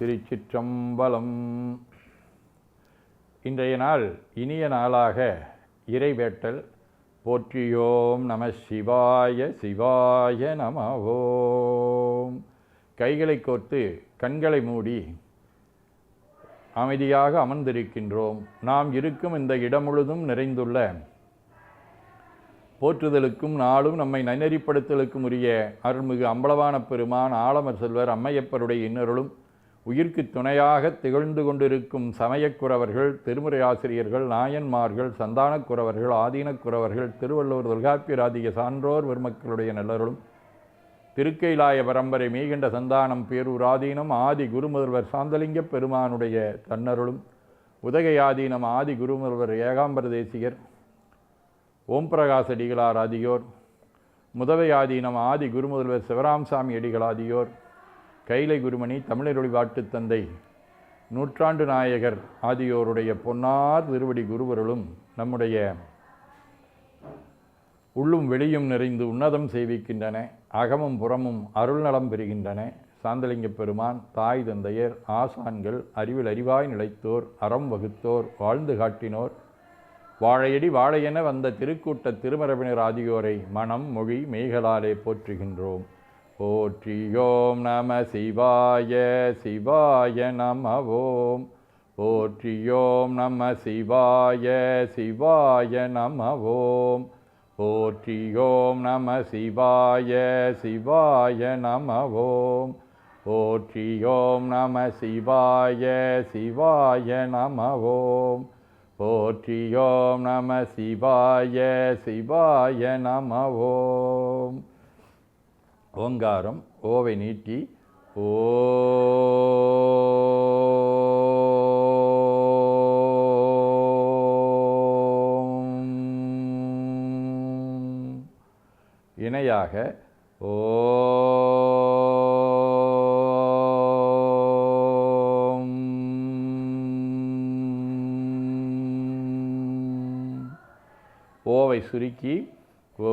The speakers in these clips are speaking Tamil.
திருச்சிற்றம்பலம். இன்றைய நாள் இனிய நாளாக இறைவேட்டல் போற்றியோம் நம சிவாய சிவாய நமவோம் கைகளை கோர்த்து கண்களை மூடி அமைதியாக அமர்ந்திருக்கின்றோம். நாம் இருக்கும் இந்த இடம் முழுதும் நிறைந்துள்ள போற்றுதலுக்கும் நாளும் நம்மை நன்னெறிப்படுத்தலுக்கும் உரிய அருள்மிகு அம்பலவான பெருமான் ஆலமர் செல்வர் அம்மையப்பருடைய இன்னருளும் உயிர்க்கு துணையாக திகழ்ந்து கொண்டிருக்கும் சமயக்குறவர்கள் திருமுறை ஆசிரியர்கள் நாயன்மார்கள் சந்தானக்குறவர்கள் ஆதீனக்குறவர்கள் திருவள்ளுவர் தொல்காப்பியராதிய சான்றோர் பெருமக்களுடைய நல்லருளும் திருக்கைலாய பரம்பரை மீகண்ட சந்தானம் பேரூராதீனம் ஆதி குருமுதல்வர் சாந்தலிங்க பெருமானுடைய தன்னருளும் உதகையாதீனம் ஆதி குருமுதல்வர் ஏகாம்பர தேசிகர் ஓம் பிரகாஷ் அடிகளார் ஆதியோர் முதவை ஆதீனம் ஆதி குருமுதல்வர் சிவராம்சாமி அடிகளாதியோர் கைலை குருமணி தமிழரொளி வாட்டுத் தந்தை நூற்றாண்டு நாயகர் ஆதியோருடைய பொன்னார் திருவடி குருவருளும் நம்முடைய உள்ளும் வெளியும் நிறைந்து உன்னதம் செய்விக்கின்றன அகமும் புறமும் அருள் நலம் பெறுகின்றன. சாந்தலிங்க பெருமான் தாய் தந்தையர் ஆசான்கள் அறிவில் அறிவாய் நிலைத்தோர் அறம் வகுத்தோர் வாழ்ந்து காட்டினோர். வாழையடி வாழையென வந்த திருக்கூட்ட திருமரபினர் ஆதியோரை மனம் மொழி மெய்களாலே போற்றுகின்றோம். போற்றியோம் நம சிவாய சிவாய நமவோம். போற்றியோம் நம சிவாய சிவாய நமவோம். போற்றியோம் நம சிவாய சிவாய நமவோம். போற்றியோம் நம சிவாய சிவாய நமவோம். போற்றியோம் நம சிவாய சிவாய நமவோம். ஓம் ஓங்காரம் ஓவை நீட்டி ஓம் இணையாக ஓம் ஓவை சுருக்கி ஓ.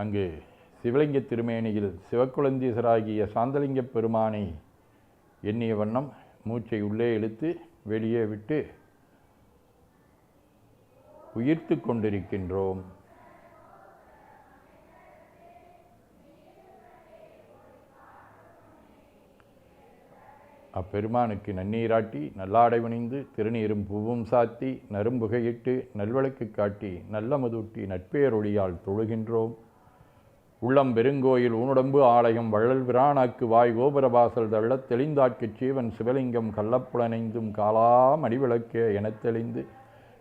அங்கு சிவலிங்க திருமேனியில் சிவக்குழந்தீசராகிய சாந்தலிங்க பெருமானை எண்ணிய வண்ணம் மூச்சை உள்ளே இழுத்து வெளியே விட்டு உயிர்த்து கொண்டிருக்கின்றோம். அப்பெருமானுக்கு நன்னீராட்டி நல்லாடை வணிந்து திருநீரும் பூவும் சாத்தி நரும்புகையிட்டு நல்வழக்கு காட்டி நல்ல மதுட்டி நட்பேரொழியால் தொழுகின்றோம். உள்ளம் பெருங்கோயில் ஊனுடம்பு ஆலயம் வள்ளல் பிராணாக்கு வாய் கோபுரவாசல் தள்ளத் தெளிந்தாட்குச் சீவன் சிவலிங்கம் கள்ளப்புலனைந்தும் காலா மடிவிளக்கே எனத் தெளிந்து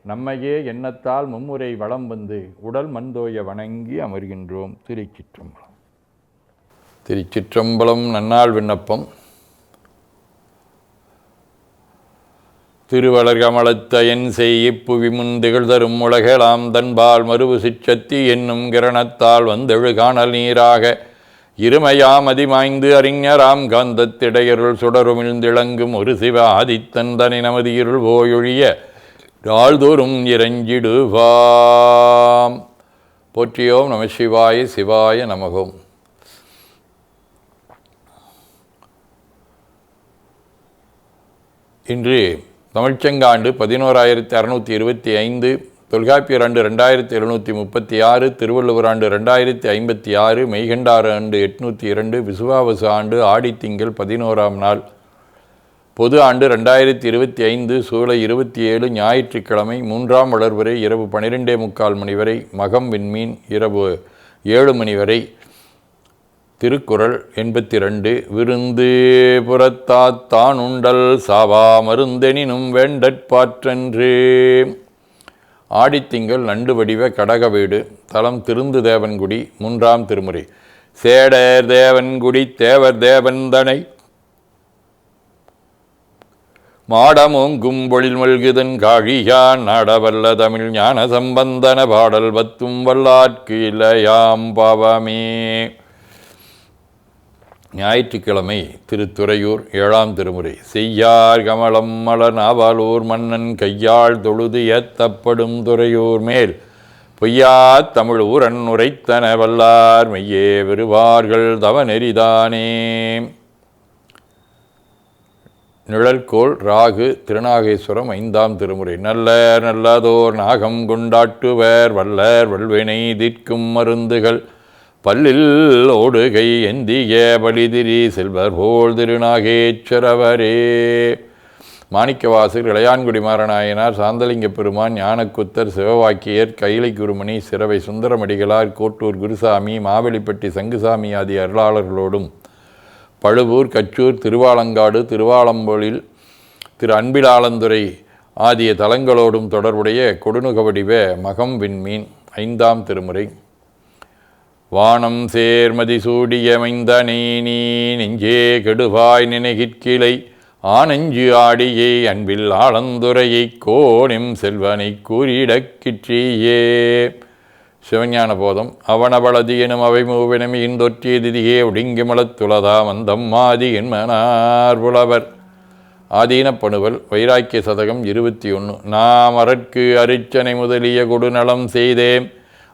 நம்மையே எண்ணத்தால் மும்முறை வளம் வந்து உடல் மண்தோய வணங்கி அமர்கின்றோம் திருச்சிற்றம்பலம். திருச்சிற்றம்பலம் நன்னாள் விண்ணப்பம். திருவளர்கமலத்தயன் செய்யிப்புவி முன் திகழ்தரும் உலகலாம் தன்பால் மறுவு சிச்சத்தி என்னும் கிரணத்தால் வந்தெழு காணல் நீராக. இருமையாம் அதிமாய்ந்து அறிஞராம் காந்தத்திடையருள் சுடருமிழ்ந்திளங்கும் ஒரு சிவ ஆதித்தன் தனி நமது இருள் ஓயொழிய நாள்தோறும் இறஞ்சிடுவாம். போற்றியோம் நம சிவாய சிவாய நமகோம். இன்று தமிழ்ச்சங்காண்டு பதினோராயிரத்தி அறுநூற்றி இருபத்தி ஐந்து தொல்காப்பியர் ஆண்டு ரெண்டாயிரத்தி எழுநூற்றி முப்பத்தி ஆறு திருவள்ளுவர் ஆண்டு ரெண்டாயிரத்தி ஐம்பத்தி ஆறு மெய்கண்டாறு ஆண்டு எட்நூற்றி இரண்டு விசுவாவசு ஆண்டு ஆடித்திங்கள் பதினோராம் நாள். பொது ஆண்டு ரெண்டாயிரத்தி இருபத்தி ஐந்து சூலை இருபத்தி ஏழு ஞாயிற்றுக்கிழமை மூன்றாம் வளர்வரை இரவு பன்னிரெண்டே முக்கால் மணி வரை மகம் விண்மீன் இரவு ஏழு மணி வரை திருக்குறள் எண்பத்தி ரெண்டு விருந்து புறத்தாத்தான் உண்டல் சாவா மருந்தெனினும் வேண்டற்பாற்றன்று ஆடித்திங்கள் நண்டு வடிவ கடக வீடு தலம் திருந்து தேவன்குடி மூன்றாம் திருமுறை. சேடர் தேவன்குடி தேவர் தேவந்தனை மாடமோங்கும் பொழில் மல்குதன் காழியான் நாடவல்ல தமிழ் ஞான சம்பந்தன பாடல் பத்தும் வல்லாட்கு இல்லையாம் பாவமே. ஞாயிற்றுக்கிழமை திருத்துறையூர் ஏழாம் திருமுறை. செய்யார் கமலம் மலர் நாவாலூர் மன்னன் கையாள் தொழுது ஏத்தப்படும் துறையூர் மேல். பொய்யா தமிழ் ஊரன் உரைத்தன வல்லார் மெய்யே விருவார்கள் தவ நெறிதானே நிழல்கோள் ராகு திருநாகேஸ்வரம் ஐந்தாம் திருமுறை. நல்லர் நல்லதோர் நாகம் கொண்டாட்டுவர் வல்லர் வல்வினை தீர்க்கும் மருந்துகள். பல்லில் ஓடுகை எந்திய பலிதிரி செல்வர் போல் திருநாகேஸ்வரவரே மாணிக்கவாசர் இளையான்குடி மாறநாயனார் சாந்தலிங்க பெருமான் ஞானக்குத்தர் சிவவாக்கியர் கைலை குருமணி சிறவை சுந்தரமடிகளார் கோட்டூர் குருசாமி மாவெளிப்பட்டி சங்குசாமி ஆகிய அருளாளர்களோடும் பழுவூர் கச்சூர் திருவாலங்காடு திருவாலம்பொழில் திரு அன்பிலாளந்துறை ஆகிய தலங்களோடும் தொடர்புடைய கொடுநுகவடிவ மகம் விண்மீன் ஐந்தாம் திருமுறை. வானம் சேர்மதி சூடியமைந்தனே நீ நெஞ்சே கெடுவாய் நினைகிற்கிளை ஆனஞ்சு ஆடியை அன்பில் ஆளந்துரையை கோணிம் செல்வனை கூறிடக்கிற்றியே சிவஞான போதம் அவனவளதி எனும் அவை மூவினமி இந்தொற்றிய திதியே ஒடுங்கிமலத்துலதா மந்தம் மாதி என்மனார் புலவர். ஆதீனப்பணுவல் வைராக்கிய சதகம் இருபத்தி ஒன்று நாம் அரற்கு அரிச்சனை முதலிய கொடுநலம் செய்தேன்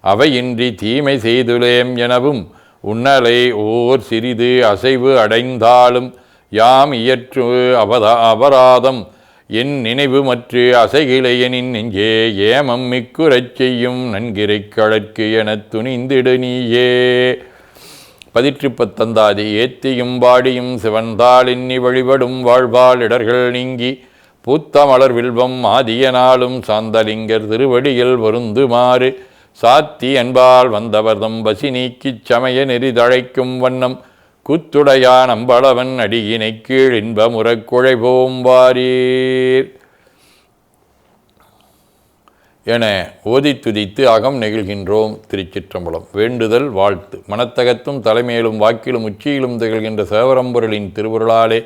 அவையின்றி தீமை செய்துளேம் எனவும் உன்னலை ஓர் சிறிது அசைவு அடைந்தாலும் யாம் இயற்று அவதா அபராதம் என் நினைவு மற்ற அசைகிளையனின் நெஞ்சே ஏமம் மிக்குறச் செய்யும் நன்கிரை கழற்கு எனத் துணிந்திடு நீயே. பதிற்று பத்தந்தாதி ஏத்தியும் பாடியும் சிவந்தால் இன்னி வழிபடும் வாழ்வாள் இடர்கள் நீங்கி பூத்த மலர் வில்வம் ஆதிய நாளும் சாந்தலிங்கர் திருவடியில் வருந்துமாறு சாத்தி அன்பால் வந்தவர்தம் பசி நீக்கிச் சமய நெறிதழைக்கும் வண்ணம். கூத்துடையான் அம்பளவன் அடியினை கீழ் இன்பமுறக் குழைபோம் வாரீர். என ஓதி துதித்து அகம் நெகிழ்கின்றோம் திருச்சிற்றம்பலம். வேண்டுதல் வாழ்த்து. மனத்தகத்தும் தலைமையிலும் வாக்கிலும் உச்சியிலும் திகழ்கின்ற சேவரம்பொருளின் திருவுருளாலே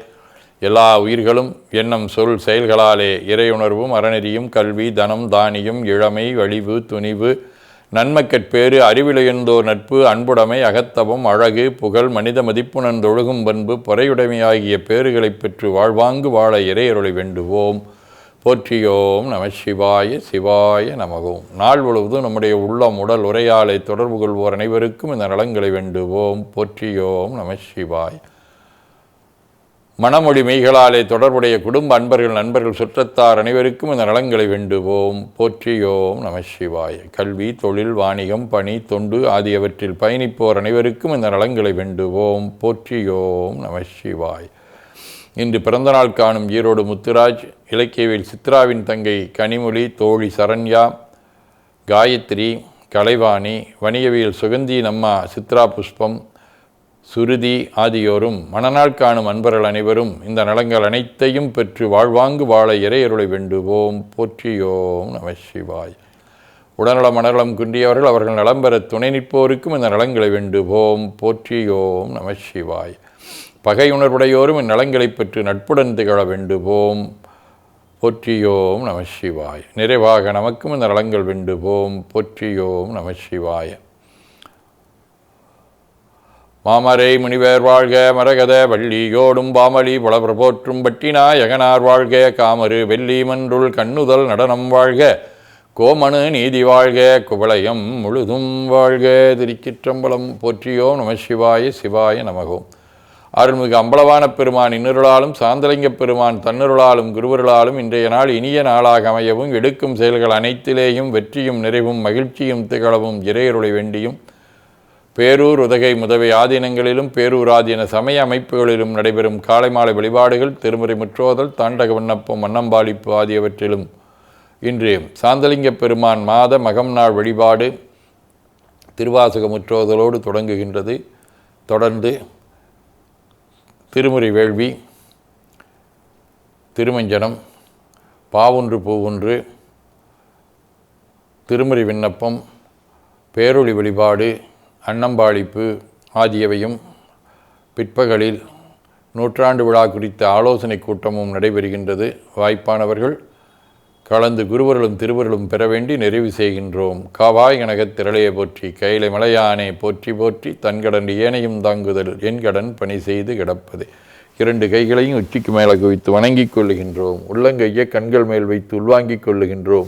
எல்லா உயிர்களும் எண்ணம் சொல் செயல்களாலே இறையுணர்வும் அறநெறியும் கல்வி தனம் தானியம் இளமை வழிவு துணிவு நன்மக்கட்பேறு அறிவிலையுந்தோர் நட்பு அன்புடைமை அகத்தவம் அழகு புகழ் மனித மதிப்புணர்ந்தொழுகும் பண்பு பொறையுடைமையாகிய பேறுகளைப் பெற்று வாழ்வாங்கு வாழ இறையருளை வேண்டுவோம். போற்றியோம் நம சிவாய சிவாய நமகோம். நாள் முழுவதும் நம்முடைய உள்ளம் உடல் உரையாலை தொடர்பு கொள்வோர் அனைவருக்கும் இந்த நலங்களை வேண்டுவோம். போற்றியோம் நம சிவாய். மனமொழி மெய்களாலே தொடர்புடைய குடும்ப அன்பர்கள் நண்பர்கள் சுற்றத்தார் அனைவருக்கும் இந்த நலங்களை வேண்டுவோம். போற்றியோம் நம சிவாய. கல்வி தொழில் வாணிகம் பணி தொண்டு ஆகியவற்றில் பயணிப்போர் அனைவருக்கும் இந்த நலங்களை வேண்டுவோம். போற்றியோம் நம சிவாய். இன்று பிறந்தநாள் காணும் ஈரோடு முத்துராஜ் இலக்கியவில் சித்ராவின் தங்கை கனிமொழி தோழி சரண்யா காயத்ரி கலைவாணி வணிகவியல் சுகந்தி நம்மா சித்ரா புஷ்பம் சுருதி ஆதியோரும் மணநாள் காணும் அன்பர்கள் அனைவரும் இந்த நலங்கள் அனைத்தையும் பெற்று வாழ்வாங்கு வாழ இறையருளை வேண்டுவோம். போற்றியோம் நம சிவாய். உடல்நல மனநலம் குன்றியவர்கள் அவர்கள் நலம் பெற துணை நிற்போருக்கும் இந்த நலங்களை வேண்டுவோம். போற்றியோம் நம சிவாய். பகையுணர்வுடையோரும் இந்நலங்களை பெற்று நட்புடன் திகழ வேண்டுவோம். போற்றியோம் நம சிவாய். நிறைவாக நமக்கும் இந்த நலங்கள் வேண்டுவோம். போற்றியோம் நம சிவாய். மாமரை முனிவர் வாழ்க மரகத வள்ளியோடும் பாமலி புலவர் போற்றும் பட்டினாயகனார் வாழ்க காமரு வெள்ளி மன்றுள் கண்ணுதல் நடனம் வாழ்க கோமனு நீதி வாழ்க குவளையம் முழுதும் வாழ்க திருச்சிற்றம்பலம் போற்றியோம் நம சிவாய சிவாய நமகோம் அருள்மிகு அம்பலவான பெருமான் இன்னருளாலும் சாந்தலிங்க பெருமான் தன்னருளாலும் குருவருளாலும் இன்றைய நாள் இனிய நாளாக அமையவும் எடுக்கும் செயல்கள் அனைத்திலேயும் வெற்றியும் நிறைவும் மகிழ்ச்சியும் திகழவும் இறையருளை வேண்டியும் பேரூர் உதகை முதவை ஆதீனங்களிலும் பேரூராதீன சமய அமைப்புகளிலும் நடைபெறும் காலை மாலை வழிபாடுகள் திருமுறை முற்றோதல் தாண்டக விண்ணப்பம் மன்னம்பாளிப்பு ஆகியவற்றிலும். இன்று சாந்தலிங்க பெருமான் மாத மகம் நாள் வழிபாடு திருவாசக முற்றோதலோடு தொடங்குகின்றது. தொடர்ந்து திருமுறை வேள்வி திருமஞ்சனம் பாவொன்று பூவொன்று திருமுறை விண்ணப்பம் பேரொளி வழிபாடு அன்னம்பாளிப்பு ஆகியவையும் பிற்பகலில் நூற்றாண்டு விழா குறித்த ஆலோசனை கூட்டமும் நடைபெறுகின்றது. வாய்ப்பானவர்கள் கலந்து குருவர்களும் திருவர்களும் பெற வேண்டி நிறைவு செய்கின்றோம். காவாய் கனகத் திரளையை போற்றி கைலை மலையானே போற்றி போற்றி தன்கடன் ஏனையும் தாங்குதல் என் கடன் பணி செய்து கிடப்பது. இரண்டு கைகளையும் உச்சிக்கு மேலே குவித்து வணங்கிக் கொள்ளுகின்றோம். உள்ளங்கையை கண்கள் மேல் வைத்து உள்வாங்கிக் கொள்ளுகின்றோம்.